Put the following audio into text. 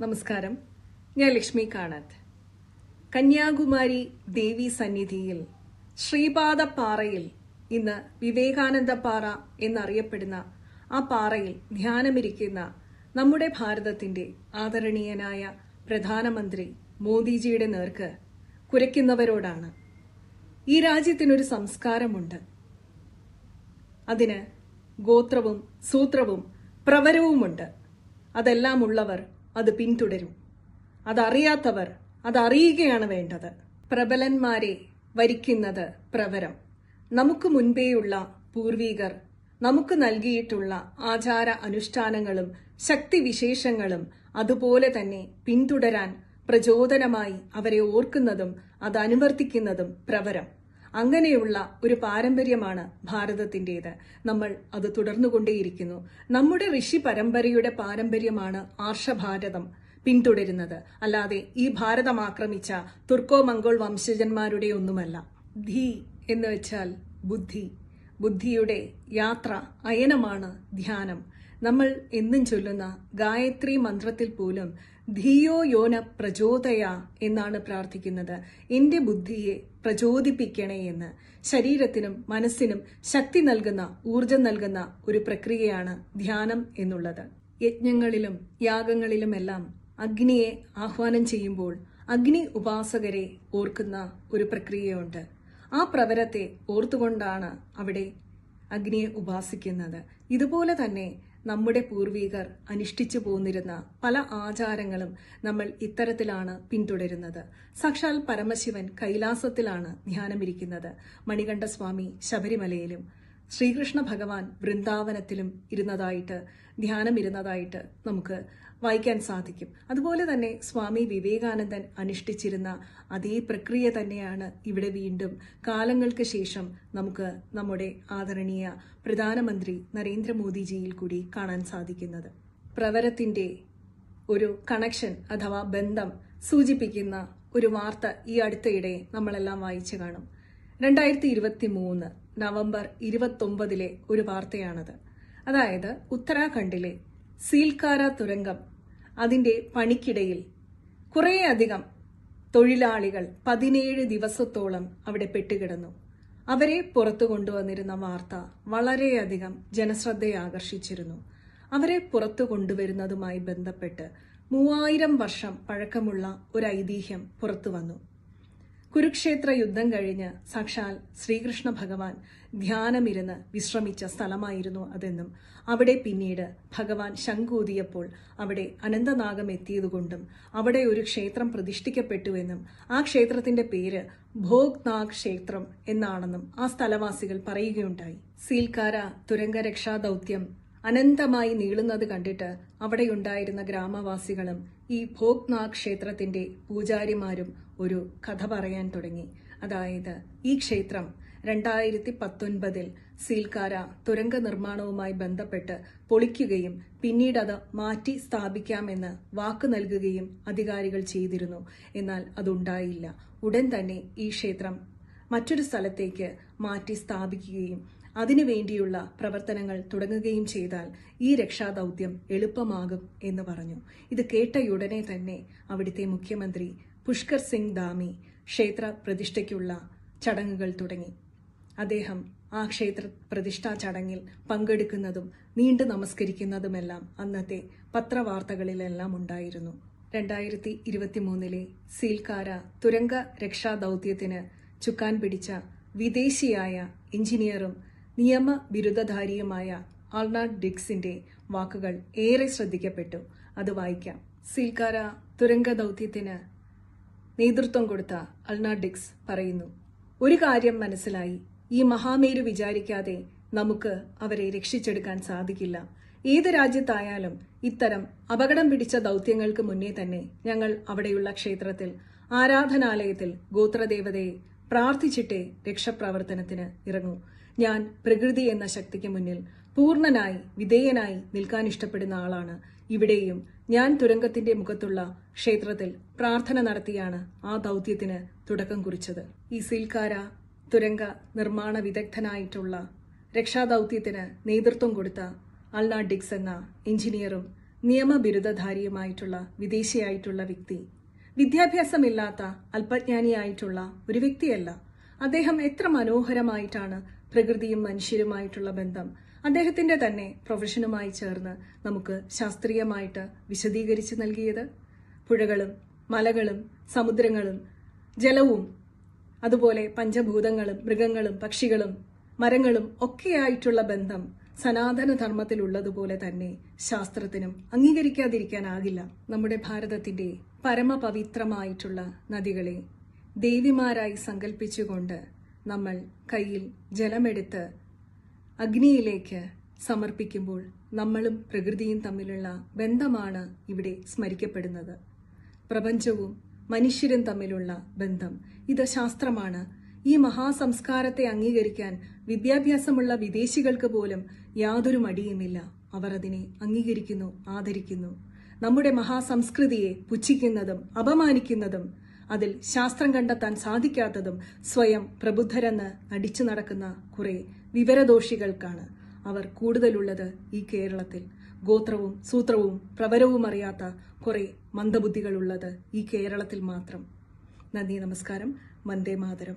നമസ്കാരം. ഞാൻ ലക്ഷ്മി കാണാത്ത്. കന്യാകുമാരി ദേവി സന്നിധിയിൽ ശ്രീപാദ ശ്രീപാദപ്പാറയിൽ ഇന്ന് വിവേകാനന്ദ പാറ എന്നറിയപ്പെടുന്ന ആ പാറയിൽ ധ്യാനമിരിക്കുന്ന നമ്മുടെ ഭാരതത്തിന്റെ ആദരണീയനായ പ്രധാനമന്ത്രി മോദിജിയുടെ നേർക്ക് കുരയ്ക്കുന്നവരോടാണ്. ഈ രാജ്യത്തിനൊരു സംസ്കാരമുണ്ട്. അതിന് ഗോത്രവും സൂത്രവും പ്രവരവുമുണ്ട്. അതെല്ലാം ഉള്ളവർ അത് പിന്തുടരും. അതറിയാത്തവർ അതറിയുകയാണ് വേണ്ടത്. പ്രബലന്മാരെ വരിക്കുന്നത് പ്രവരം. നമുക്ക് മുൻപേയുള്ള പൂർവീകർ നമുക്ക് നൽകിയിട്ടുള്ള ആചാര അനുഷ്ഠാനങ്ങളും ശക്തിവിശേഷങ്ങളും അതുപോലെ തന്നെ പിന്തുടരാൻ പ്രചോദനമായി അവരെ ഓർക്കുന്നതും അത് അനുവർത്തിക്കുന്നതും പ്രവരം. അങ്ങനെയുള്ള ഒരു പാരമ്പര്യമാണ് ഭാരതത്തിന്റെത്. നമ്മൾ അത് തുടർന്നുകൊണ്ടേയിരിക്കുന്നു. നമ്മുടെ ഋഷി പരമ്പരയുടെ പാരമ്പര്യമാണ് ആർഷഭാരതം പിന്തുടരുന്നത്. അല്ലാതെ ഈ ഭാരതം ആക്രമിച്ച തുർക്കോ മംഗോൾ വംശജന്മാരുടെ ഒന്നുമല്ല. ധി എന്ന് വെച്ചാൽ ബുദ്ധി. ബുദ്ധിയുടെ യാത്ര അയനമാണ് ധ്യാനം. നമ്മൾ എന്നും ചൊല്ലുന്ന ഗായത്രി മന്ത്രത്തിൽ പോലും ധിയോ യോന പ്രചോദയ എന്നാണ് പ്രാർത്ഥിക്കുന്നത്. എന്റെ ബുദ്ധിയെ പ്രചോദിപ്പിക്കണേ എന്ന്. ശരീരത്തിനും മനസ്സിനും ശക്തി നൽകുന്ന ഊർജം നൽകുന്ന ഒരു പ്രക്രിയയാണ് ധ്യാനം എന്നുള്ളത്. യജ്ഞങ്ങളിലും യാഗങ്ങളിലുമെല്ലാം അഗ്നിയെ ആഹ്വാനം ചെയ്യുമ്പോൾ അഗ്നി ഉപാസകരെ ഓർക്കുന്ന ഒരു പ്രക്രിയയുണ്ട്. ആ പ്രവരത്തെ ഓർത്തുകൊണ്ടാണ് അവിടെ അഗ്നിയെ ഉപാസിക്കുന്നത്. ഇതുപോലെ തന്നെ നമ്മുടെ പൂർവീകർ അനുഷ്ഠിച്ചു പോന്നിരുന്ന പല ആചാരങ്ങളും നമ്മൾ ഇത്തരത്തിലാണ് പിന്തുടരുന്നത്. സാക്ഷാൽ പരമശിവൻ കൈലാസത്തിലാണ് ധ്യാനമിരിക്കുന്നത്. മണികണ്ഠസ്വാമി ശബരിമലയിലും ശ്രീകൃഷ്ണ ഭഗവാൻ വൃന്ദാവനത്തിലും ഇരുന്നതായിട്ട് ധ്യാനമിരുന്നതായിട്ട് നമുക്ക് വായിക്കാൻ സാധിക്കും. അതുപോലെ തന്നെ സ്വാമി വിവേകാനന്ദൻ അനുഷ്ഠിച്ചിരുന്ന അതേ പ്രക്രിയ തന്നെയാണ് ഇവിടെ വീണ്ടും കാലങ്ങൾക്ക് ശേഷം നമുക്ക് നമ്മുടെ ആദരണീയ പ്രധാനമന്ത്രി നരേന്ദ്രമോദിജിയിൽ കൂടി കാണാൻ സാധിക്കുന്നത്. പ്രവരത്തിന്റെ ഒരു കണക്ഷൻ അഥവാ ബന്ധം സൂചിപ്പിക്കുന്ന ഒരു വാർത്ത ഈ അടുത്തയിടെ നമ്മളെല്ലാം വായിച്ചു കാണും. രണ്ടായിരത്തി ഇരുപത്തി മൂന്ന് നവംബർ ഇരുപത്തൊമ്പതിലെ ഒരു വാർത്തയാണത്. അതായത് ഉത്തരാഖണ്ഡിലെ സീൽക്കാര തുരങ്കം അതിന്റെ പണിക്കിടയിൽ കുറേയധികം തൊഴിലാളികൾ പതിനേഴ് ദിവസത്തോളം അവിടെ പെട്ടുകിടന്നു. അവരെ പുറത്തു കൊണ്ടുവന്നിരുന്ന വാർത്ത വളരെയധികം ജനശ്രദ്ധയെ ആകർഷിച്ചിരുന്നു അവരെ പുറത്തു കൊണ്ടുവരുന്നതുമായി ബന്ധപ്പെട്ട് മൂവായിരം വർഷം പഴക്കമുള്ള ഒരു ഐതിഹ്യം പുറത്തു വന്നു. കുരുക്ഷേത്ര യുദ്ധം കഴിഞ്ഞ് സാക്ഷാൽ ശ്രീകൃഷ്ണ ഭഗവാൻ ധ്യാനമിരുന്ന് വിശ്രമിച്ച സ്ഥലമായിരുന്നു അതെന്നും അവിടെ പിന്നീട് ഭഗവാൻ ശങ്കൂതിയപ്പോൾ അവിടെ അനന്തനാഗം എത്തിയതുകൊണ്ടും അവിടെ ഒരു ക്ഷേത്രം പ്രതിഷ്ഠിക്കപ്പെട്ടുവെന്നും ആ ക്ഷേത്രത്തിന്റെ പേര് ഭോഗ്നാഗ് ക്ഷേത്രം എന്നാണെന്നും ആ സ്ഥലവാസികൾ പറയുകയുണ്ടായി. സീൽക്കാര തുരങ്കരക്ഷാ ദൗത്യം അനന്തമായി നീളുന്നത് കണ്ടിട്ട് അവിടെയുണ്ടായിരുന്ന ഗ്രാമവാസികളും ഈ ഭോഗ്നാഗ് ക്ഷേത്രത്തിന്റെ പൂജാരിമാരും ഒരു കഥ പറയാൻ തുടങ്ങി. അതായത് ഈ ക്ഷേത്രം രണ്ടായിരത്തി പത്തൊൻപതിൽ സീൽക്കാര തുരങ്ക നിർമ്മാണവുമായി ബന്ധപ്പെട്ട് പൊളിക്കുകയും പിന്നീട് അത് മാറ്റി സ്ഥാപിക്കാമെന്ന് വാക്ക് നൽകുകയും അധികാരികൾ ചെയ്തിരുന്നു. എന്നാൽ അതുണ്ടായില്ല. ഉടൻ തന്നെ ഈ ക്ഷേത്രം മറ്റൊരു സ്ഥലത്തേക്ക് മാറ്റി സ്ഥാപിക്കുകയും അതിനുവേണ്ടിയുള്ള പ്രവർത്തനങ്ങൾ തുടങ്ങുകയും ചെയ്താൽ ഈ രക്ഷാദൗത്യം എളുപ്പമാകും എന്ന് പറഞ്ഞു. ഇത് കേട്ടയുടനെ തന്നെ അവിടുത്തെ മുഖ്യമന്ത്രി പുഷ്കർ സിംഗ് ധാമി ക്ഷേത്ര പ്രതിഷ്ഠയ്ക്കുള്ള ചടങ്ങുകൾ തുടങ്ങി. അദ്ദേഹം ആ ക്ഷേത്ര പ്രതിഷ്ഠാ ചടങ്ങിൽ പങ്കെടുക്കുന്നതും നീണ്ടു നമസ്കരിക്കുന്നതുമെല്ലാം അന്നത്തെ പത്രവാർത്തകളിലെല്ലാം ഉണ്ടായിരുന്നു. രണ്ടായിരത്തി ഇരുപത്തിമൂന്നിലെ സീൽക്കാര തുരങ്ക രക്ഷാ ദൌത്യത്തിന് ചുക്കാൻ പിടിച്ച വിദേശിയായ എഞ്ചിനീയറും നിയമ ബിരുദധാരിയുമായ ആൾനാഡ് ഡിക്സിന്റെ വാക്കുകൾ ഏറെ ശ്രദ്ധിക്കപ്പെട്ടു. അത് വായിക്കാം. സീൽക്കാര തുരങ്ക ദൌത്യത്തിന് നേതൃത്വം കൊടുത്ത അൾനാഡ് ഡിക്സ് പറയുന്നു. ഒരു കാര്യം മനസ്സിലായി. ഈ മഹാമേരു വിചാരിക്കാതെ നമുക്ക് അവരെ രക്ഷിച്ചെടുക്കാൻ സാധിക്കില്ല. ഏത് രാജ്യത്തായാലും ഇത്തരം അപകടം പിടിച്ച ദൗത്യങ്ങൾക്ക് മുന്നേ തന്നെ ഞങ്ങൾ അവിടെയുള്ള ക്ഷേത്രത്തിൽ ആരാധനാലയത്തിൽ ഗോത്രദേവതയെ പ്രാർത്ഥിച്ചിട്ടേ രക്ഷപ്രവർത്തനത്തിന് ഇറങ്ങൂ. ഞാൻ പ്രകൃതി എന്ന ശക്തിക്ക് മുന്നിൽ പൂർണനായി വിധേയനായി നിൽക്കാൻ ഇഷ്ടപ്പെടുന്ന ആളാണ്. ഇവിടെയും ഞാൻ തുരങ്കത്തിന്റെ മുഖത്തുള്ള ക്ഷേത്രത്തിൽ പ്രാർത്ഥന നടത്തിയാണ് ആ ദൗത്യത്തിന് തുടക്കം കുറിച്ചത്. ഈ സീൽക്കാര തുരങ്ക നിർമ്മാണ വിദഗ്ധനായിട്ടുള്ള രക്ഷാദൗത്യത്തിന് നേതൃത്വം കൊടുത്ത അൽന ഡിക്സ് എന്ന എഞ്ചിനീയറും നിയമബിരുദധാരിയുമായിട്ടുള്ള വിദേശിയായിട്ടുള്ള വ്യക്തി. വിദ്യാഭ്യാസമില്ലാത്ത അല്പജ്ഞാനിയായിട്ടുള്ള ഒരു വ്യക്തിയല്ല. അദ്ദേഹം എത്ര മനോഹരമായിട്ടാണ് പ്രകൃതിയും മനുഷ്യരുമായിട്ടുള്ള ബന്ധം അദ്ദേഹത്തിന്റെ തന്നെ പ്രൊഫഷനുമായി ചേർന്ന് നമുക്ക് ശാസ്ത്രീയമായിട്ട് വിശദീകരിച്ച് നൽകിയത്. പുഴകളും മലകളും സമുദ്രങ്ങളും ജലവും അതുപോലെ പഞ്ചഭൂതങ്ങളും മൃഗങ്ങളും പക്ഷികളും മരങ്ങളും ഒക്കെയായിട്ടുള്ള ബന്ധം സനാതന ധർമ്മത്തിലുള്ളതുപോലെ തന്നെ ശാസ്ത്രത്തിനും അംഗീകരിക്കാതിരിക്കാനാകില്ല. നമ്മുടെ ഭാരതത്തിന്റെ പരമപവിത്രമായിട്ടുള്ള നദികളെ ദേവിമാരായി സങ്കല്പിച്ചുകൊണ്ട് നമ്മൾ കയ്യിൽ ജലമെടുത്ത് അഗ്നിയിലേക്ക് സമർപ്പിക്കുമ്പോൾ നമ്മളും പ്രകൃതിയും തമ്മിലുള്ള ബന്ധമാണ് ഇവിടെ സ്മരിക്കപ്പെടുന്നത്. പ്രപഞ്ചവും മനുഷ്യരും തമ്മിലുള്ള ബന്ധം. ഇത് ശാസ്ത്രമാണ്. ഈ മഹാസംസ്കാരത്തെ അംഗീകരിക്കാൻ വിദ്യാഭ്യാസമുള്ള വിദേശികൾക്ക് പോലും യാതൊരു മടിയുമില്ല. അവർ അതിനെ അംഗീകരിക്കുന്നു ആദരിക്കുന്നു. നമ്മുടെ മഹാസംസ്കൃതിയെ പുച്ഛിക്കുന്നതും അപമാനിക്കുന്നതും അതിൽ ശാസ്ത്രം കണ്ടെത്താൻ സാധിക്കാത്തതും സ്വയം പ്രബുദ്ധരെന്ന് അടിച്ചു നടക്കുന്ന കുറെ വിവരദോഷികൾക്കാണ് അവർ കൂടുതലുള്ളത് ഈ കേരളത്തിൽ. ഗോത്രവും സൂത്രവും പ്രവരവും അറിയാത്ത കുറെ മന്ദബുദ്ധികളുള്ളത് ഈ കേരളത്തിൽ മാത്രം. നന്ദി നമസ്കാരം. വന്ദേ മാതരം.